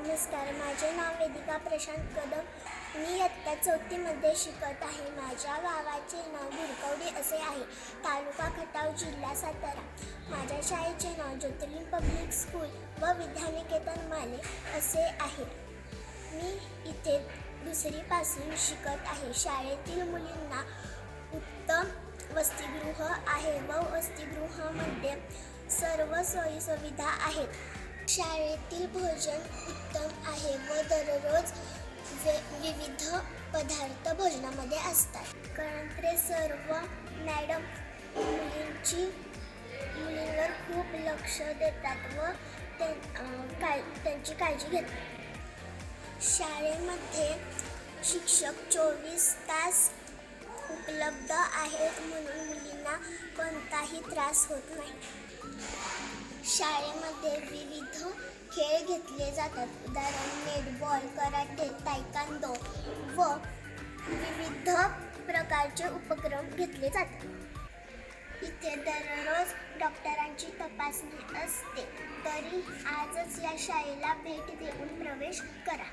नमस्कार माझे नाव वेदिका प्रशांत कदम. मी इयत्ता चौथीमध्ये शिकत आहे. माझ्या गावाचे नाव भिरकवडी असे आहे. तालुका खटाव जिल्हा सातारा. माझ्या शाळेचे नाव ज्योतिर्लिंग पब्लिक स्कूल व विद्यानिकेतन माले असे आहे. मी इथे दुसरीपासून शिकत आहे. शाळेतील मुलींना उत्तम वसतिगृह आहे व वसतिगृहामध्ये सर्व सोयीसुविधा आहेत. शाळेतील भोजन उत्तम आहे व दररोज विविध पदार्थ भोजनामध्ये असतात. कारण सर्व मॅडम मुलींची मुलींवर खूप लक्ष देतात व ते त्यांची काळजी घेतात. शाळेमध्ये शिक्षक चोवीस तास उपलब्ध आहेत म्हणून मुलींना कोणताही त्रास होत नाही. शाळेमध्ये विविध खेळ घेतले जातात. उदाहरण नेटबॉल कराटे तायकांदो व विविध प्रकारचे उपक्रम घेतले जातात. इथे दररोज डॉक्टरांची तपासणी असते. तरी आजच या शाळेला भेट देऊन प्रवेश करा.